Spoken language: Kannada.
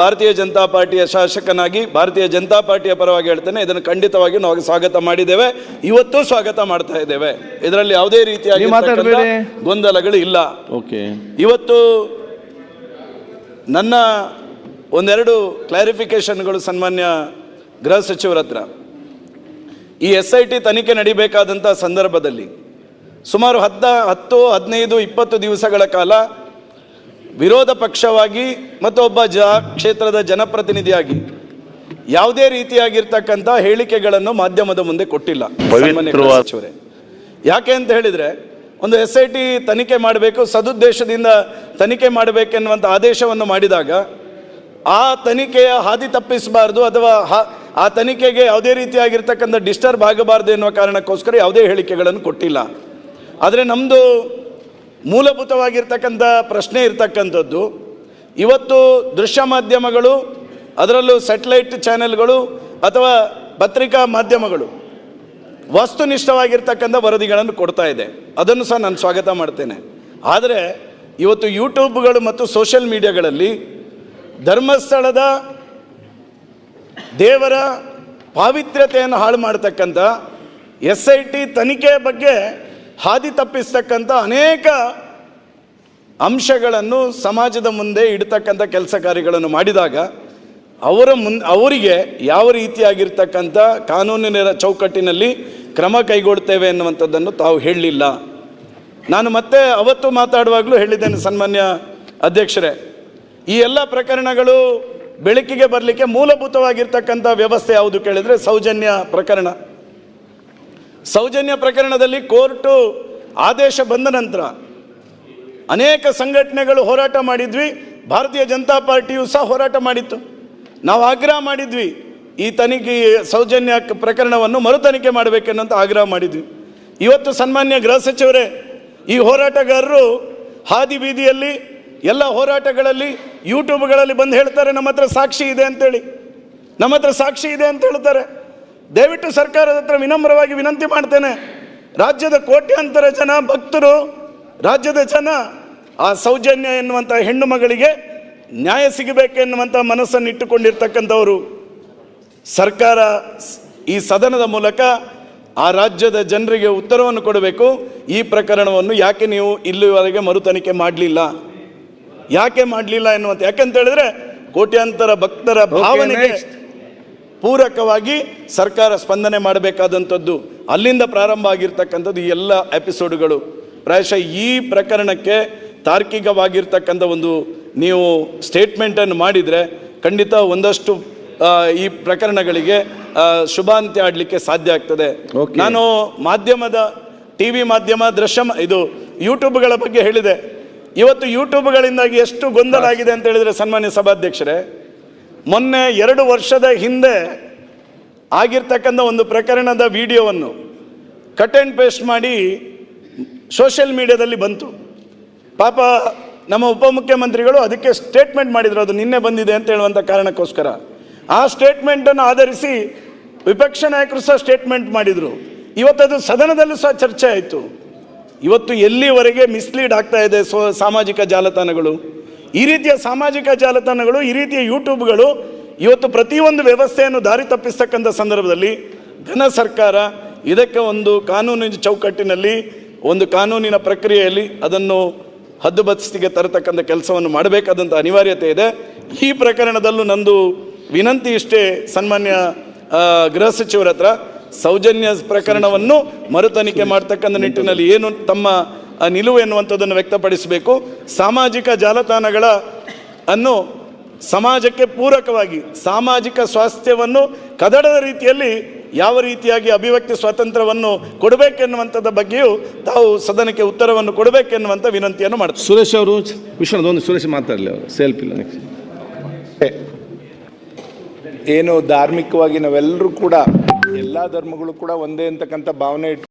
ಭಾರತೀಯ ಜನತಾ ಪಾರ್ಟಿಯ ಶಾಸಕನಾಗಿ ಭಾರತೀಯ ಜನತಾ ಪಾರ್ಟಿಯ ಪರವಾಗಿ ಹೇಳ್ತೇನೆ ಇದನ್ನು ಖಂಡಿತವಾಗಿ ನಾವು ಸ್ವಾಗತ ಮಾಡಿದ್ದೇವೆ. ಇವತ್ತು ಸ್ವಾಗತ ಮಾಡ್ತಾ ಇದ್ದೇವೆ. ಇದರಲ್ಲಿ ಯಾವುದೇ ರೀತಿಯಾಗಿ ನೀವು ಗೊಂದಲಗಳು ಇಲ್ಲ. ಓಕೆ. ಇವತ್ತು ನನ್ನ ಒಂದೆರಡು ಕ್ಲಾರಿಫಿಕೇಶನ್ಗಳು ಸನ್ಮಾನ್ಯ ಗೃಹ ಸಚಿವರ ಹತ್ರ. ಈ ಎಸ್ ಐ ಟಿ ತನಿಖೆ ನಡಿಬೇಕಾದಂಥ ಸಂದರ್ಭದಲ್ಲಿ ಸುಮಾರು ಹದ್ದ ಹತ್ತು ಹದಿನೈದು ಇಪ್ಪತ್ತು ದಿವಸಗಳ ಕಾಲ ವಿರೋಧ ಪಕ್ಷವಾಗಿ ಮತ್ತು ಒಬ್ಬ ಜ ಕ್ಷೇತ್ರದ ಜನಪ್ರತಿನಿಧಿಯಾಗಿ ಯಾವುದೇ ರೀತಿಯಾಗಿರ್ತಕ್ಕಂಥ ಹೇಳಿಕೆಗಳನ್ನು ಮಾಧ್ಯಮದ ಮುಂದೆ ಕೊಟ್ಟಿಲ್ಲ ಸಚಿವರೇ. ಯಾಕೆ ಅಂತ ಹೇಳಿದರೆ ಒಂದು ಎಸ್ ಐ ಟಿ ತನಿಖೆ ಮಾಡಬೇಕು ಸದುದ್ದೇಶದಿಂದ ತನಿಖೆ ಮಾಡಬೇಕೆನ್ನುವಂಥ ಆದೇಶವನ್ನು ಮಾಡಿದಾಗ ಆ ತನಿಖೆಯ ಹಾದಿ ತಪ್ಪಿಸಬಾರ್ದು ಅಥವಾ ಆ ತನಿಖೆಗೆ ಯಾವುದೇ ರೀತಿಯಾಗಿರ್ತಕ್ಕಂಥ ಡಿಸ್ಟರ್ಬ್ ಆಗಬಾರ್ದು ಎನ್ನುವ ಕಾರಣಕ್ಕೋಸ್ಕರ ಯಾವುದೇ ಹೇಳಿಕೆಗಳನ್ನು ಕೊಟ್ಟಿಲ್ಲ. ಆದರೆ ನಮ್ಮದು ಮೂಲಭೂತವಾಗಿರ್ತಕ್ಕಂಥ ಪ್ರಶ್ನೆ ಇರತಕ್ಕಂಥದ್ದು. ಇವತ್ತು ದೃಶ್ಯ ಮಾಧ್ಯಮಗಳು, ಅದರಲ್ಲೂ ಸ್ಯಾಟಲೈಟ್ ಚಾನೆಲ್ಗಳು ಅಥವಾ ಪತ್ರಿಕಾ ಮಾಧ್ಯಮಗಳು ವಸ್ತುನಿಷ್ಠವಾಗಿರ್ತಕ್ಕಂಥ ವರದಿಗಳನ್ನು ಕೊಡ್ತಾ ಇದೆ. ಅದನ್ನು ಸಹ ನಾನು ಸ್ವಾಗತ ಮಾಡ್ತೇನೆ. ಆದರೆ ಇವತ್ತು ಯೂಟ್ಯೂಬ್ಗಳು ಮತ್ತು ಸೋಷಿಯಲ್ ಮೀಡಿಯಾಗಳಲ್ಲಿ ಧರ್ಮಸ್ಥಳದ ದೇವರ ಪಾವಿತ್ರ್ಯತೆಯನ್ನು ಹಾಳು ಮಾಡ್ತಕ್ಕಂಥ ಎಸ್ ಐ ಟಿ ತನಿಖೆಯ ಬಗ್ಗೆ ಹಾದಿ ತಪ್ಪಿಸ್ತಕ್ಕಂಥ ಅನೇಕ ಅಂಶಗಳನ್ನು ಸಮಾಜದ ಮುಂದೆ ಇಡ್ತಕ್ಕಂಥ ಕೆಲಸ ಕಾರ್ಯಗಳನ್ನು ಮಾಡಿದಾಗ ಅವರ ಮುನ್, ಅವರಿಗೆ ಯಾವ ರೀತಿಯಾಗಿರ್ತಕ್ಕಂಥ ಕಾನೂನಿನ ಚೌಕಟ್ಟಿನಲ್ಲಿ ಕ್ರಮ ಕೈಗೊಳ್ತೇವೆ ಎನ್ನುವಂಥದ್ದನ್ನು ತಾವು ಹೇಳಲಿಲ್ಲ. ನಾನು ಮತ್ತೆ ಅವತ್ತು ಮಾತಾಡುವಾಗಲೂ ಹೇಳಿದ್ದೇನೆ ಸನ್ಮಾನ್ಯ ಅಧ್ಯಕ್ಷರೇ, ಈ ಎಲ್ಲ ಪ್ರಕರಣಗಳು ಬೆಳಕಿಗೆ ಬರಲಿಕ್ಕೆ ಮೂಲಭೂತವಾಗಿರ್ತಕ್ಕಂಥ ವ್ಯವಸ್ಥೆ ಯಾವುದು ಕೇಳಿದರೆ ಸೌಜನ್ಯ ಪ್ರಕರಣ. ಸೌಜನ್ಯ ಪ್ರಕರಣದಲ್ಲಿ ಕೋರ್ಟು ಆದೇಶ ಬಂದ ನಂತರ ಅನೇಕ ಸಂಘಟನೆಗಳು ಹೋರಾಟ ಮಾಡಿದ್ವಿ. ಭಾರತೀಯ ಜನತಾ ಪಾರ್ಟಿಯು ಸಹ ಹೋರಾಟ ಮಾಡಿತ್ತು. ನಾವು ಆಗ್ರಹ ಮಾಡಿದ್ವಿ. ಈ ತನಿಖೆ, ಸೌಜನ್ಯ ಪ್ರಕರಣವನ್ನು ಮರು ತನಿಖೆ ಮಾಡಬೇಕೆನ್ನುವಂತ ಆಗ್ರಹ ಮಾಡಿದ್ವಿ. ಇವತ್ತು ಸನ್ಮಾನ್ಯ ಗೃಹ ಸಚಿವರೇ, ಈ ಹೋರಾಟಗಾರರು ಹಾದಿ ಬೀದಿಯಲ್ಲಿ ಎಲ್ಲ ಹೋರಾಟಗಳಲ್ಲಿ ಯೂಟ್ಯೂಬ್ಗಳಲ್ಲಿ ಬಂದು ಹೇಳ್ತಾರೆ, ನಮ್ಮ ಹತ್ರ ಸಾಕ್ಷಿ ಇದೆ ಅಂತೇಳಿ. ನಮ್ಮ ಹತ್ರ ಸಾಕ್ಷಿ ಇದೆ ಅಂತ ಹೇಳ್ತಾರೆ. ದಯವಿಟ್ಟು ಸರ್ಕಾರದ ಹತ್ರ ವಿನಮ್ರವಾಗಿ ವಿನಂತಿ ಮಾಡ್ತೇನೆ. ರಾಜ್ಯದ ಕೋಟ್ಯಾಂತರ ಜನ ಭಕ್ತರು ರಾಜ್ಯದ ಜನ ಆ ಸೌಜನ್ಯ ಎನ್ನುವಂಥ ಹೆಣ್ಣು ಮಗಳಿಗೆ ನ್ಯಾಯ ಸಿಗಬೇಕೆನ್ನುವಂಥ ಮನಸ್ಸನ್ನು ಇಟ್ಟುಕೊಂಡಿರ್ತಕ್ಕಂಥವರು ಸರ್ಕಾರ ಈ ಸದನದ ಮೂಲಕ ಆ ರಾಜ್ಯದ ಜನರಿಗೆ ಉತ್ತರವನ್ನು ಕೊಡಬೇಕು. ಈ ಪ್ರಕರಣವನ್ನು ಯಾಕೆ ನೀವು ಇಲ್ಲಿವರೆಗೆ ಮರುತನಿಕೆ ಮಾಡಲಿಲ್ಲ? ಯಾಕೆ ಮಾಡಲಿಲ್ಲ ಎನ್ನುವಂಥ ಯಾಕೆಂತ ಹೇಳಿದ್ರೆ ಕೋಟ್ಯಾಂತರ ಭಕ್ತರ ಭಾವನೆಗೆ. ಪೂರಕವಾಗಿ ಸರ್ಕಾರ ಸ್ಪಂದನೆ ಮಾಡಬೇಕಾದಂಥದ್ದು ಅಲ್ಲಿಂದ ಪ್ರಾರಂಭ ಆಗಿರ್ತಕ್ಕಂಥದ್ದು ಈ ಎಲ್ಲ ಎಪಿಸೋಡ್ಗಳು ಪ್ರಾಯಶಃ ಈ ಪ್ರಕರಣಕ್ಕೆ ತಾರ್ಕಿಕವಾಗಿರ್ತಕ್ಕಂಥ ಒಂದು ನೀವು ಸ್ಟೇಟ್ಮೆಂಟನ್ನು ಮಾಡಿದರೆ ಖಂಡಿತ ಒಂದಷ್ಟು ಈ ಪ್ರಕರಣಗಳಿಗೆ ಶುಭಾಂತ್ಯ ಆಡಲಿಕ್ಕೆ ಸಾಧ್ಯ ಆಗ್ತದೆ. ನಾನು ಮಾಧ್ಯಮದ ಟಿ ವಿ ಮಾಧ್ಯಮ ದೃಶ್ಯ ಇದು ಯೂಟ್ಯೂಬ್ಗಳ ಬಗ್ಗೆ ಹೇಳಿದೆ. ಇವತ್ತು ಯೂಟ್ಯೂಬ್ಗಳಿಂದಾಗಿ ಎಷ್ಟು ಗೊಂದಲ ಆಗಿದೆ ಅಂತ ಹೇಳಿದರೆ ಸನ್ಮಾನ್ಯ ಸಭಾಧ್ಯಕ್ಷರೇ ಮೊನ್ನೆ ಎರಡು ವರ್ಷದ ಹಿಂದೆ ಆಗಿರ್ತಕ್ಕಂಥ ಒಂದು ಪ್ರಕರಣದ ವಿಡಿಯೋವನ್ನು ಕಟ್ ಆ್ಯಂಡ್ ಪೇಸ್ಟ್ ಮಾಡಿ ಸೋಷಿಯಲ್ ಮೀಡಿಯಾದಲ್ಲಿ ಬಂತು. ಪಾಪ ನಮ್ಮ ಉಪಮುಖ್ಯಮಂತ್ರಿಗಳು ಅದಕ್ಕೆ ಸ್ಟೇಟ್ಮೆಂಟ್ ಮಾಡಿದರು, ಅದು ನಿನ್ನೆ ಬಂದಿದೆ ಅಂತ ಹೇಳುವಂಥ ಕಾರಣಕ್ಕೋಸ್ಕರ. ಆ ಸ್ಟೇಟ್ಮೆಂಟನ್ನು ಆಧರಿಸಿ ವಿಪಕ್ಷ ನಾಯಕರು ಸಹ ಸ್ಟೇಟ್ಮೆಂಟ್ ಮಾಡಿದರು. ಇವತ್ತದು ಸದನದಲ್ಲೂ ಸಹ ಚರ್ಚೆ ಆಯಿತು. ಇವತ್ತು ಎಲ್ಲಿವರೆಗೆ ಮಿಸ್ಲೀಡ್ ಆಗ್ತಾ ಇದೆ ಸೋ ಸಾಮಾಜಿಕ ಜಾಲತಾಣಗಳು? ಈ ರೀತಿಯ ಸಾಮಾಜಿಕ ಜಾಲತಾಣಗಳು, ಈ ರೀತಿಯ ಯೂಟ್ಯೂಬ್ಗಳು ಇವತ್ತು ಪ್ರತಿಯೊಂದು ವ್ಯವಸ್ಥೆಯನ್ನು ದಾರಿ ತಪ್ಪಿಸ್ತಕ್ಕಂಥ ಸಂದರ್ಭದಲ್ಲಿ ಘನ ಸರ್ಕಾರ ಇದಕ್ಕೆ ಒಂದು ಕಾನೂನಿನ ಚೌಕಟ್ಟಿನಲ್ಲಿ, ಒಂದು ಕಾನೂನಿನ ಪ್ರಕ್ರಿಯೆಯಲ್ಲಿ ಅದನ್ನು ಹದ್ದುಬಸ್ತಿಗೆ ತರತಕ್ಕಂಥ ಕೆಲಸವನ್ನು ಮಾಡಬೇಕಾದಂಥ ಅನಿವಾರ್ಯತೆ ಇದೆ. ಈ ಪ್ರಕರಣದಲ್ಲೂ ನಂದು ವಿನಂತಿ ಇಷ್ಟೇ ಸನ್ಮಾನ್ಯ ಗೃಹ ಸಚಿವರ ಹತ್ರ. ಸೌಜನ್ಯ ಪ್ರಕರಣವನ್ನು ಮರು ತನಿಖೆ ಮಾಡ್ತಕ್ಕಂಥ ನಿಟ್ಟಿನಲ್ಲಿ ಏನು ತಮ್ಮ ಆ, ನಿಲುವು ಎನ್ನುವಂಥದ್ದನ್ನು ವ್ಯಕ್ತಪಡಿಸಬೇಕು. ಸಾಮಾಜಿಕ ಜಾಲತಾಣಗಳ ಅನ್ನು ಸಮಾಜಕ್ಕೆ ಪೂರಕವಾಗಿ ಸಾಮಾಜಿಕ ಸ್ವಾಸ್ಥ್ಯವನ್ನು ಕದಡದ ರೀತಿಯಲ್ಲಿ ಯಾವ ರೀತಿಯಾಗಿ ಅಭಿವ್ಯಕ್ತಿ ಸ್ವಾತಂತ್ರ್ಯವನ್ನು ಕೊಡಬೇಕೆನ್ನುವಂಥದ್ದ ಬಗ್ಗೆಯೂ ತಾವು ಸದನಕ್ಕೆ ಉತ್ತರವನ್ನು ಕೊಡಬೇಕೆನ್ನುವಂಥ ವಿನಂತಿಯನ್ನು ಮಾಡ್ತಾರೆ ಸುರೇಶ್ ಅವರು ವಿಶ್ವನಾಥ್ ಒಂದು ಸುರೇಶ್ ಮಾತಾಡಲಿ ಅವರು ಸೆಲ್ಫ್ ಇಲ್ಲ ನೆಕ್ಸ್ಟ್ ಏನು ಧಾರ್ಮಿಕವಾಗಿ ನಾವೆಲ್ಲರೂ ಕೂಡ ಎಲ್ಲ ಧರ್ಮಗಳು ಕೂಡ ಒಂದೇ ಅಂತಕ್ಕಂಥ ಭಾವನೆ ಇಟ್ಟು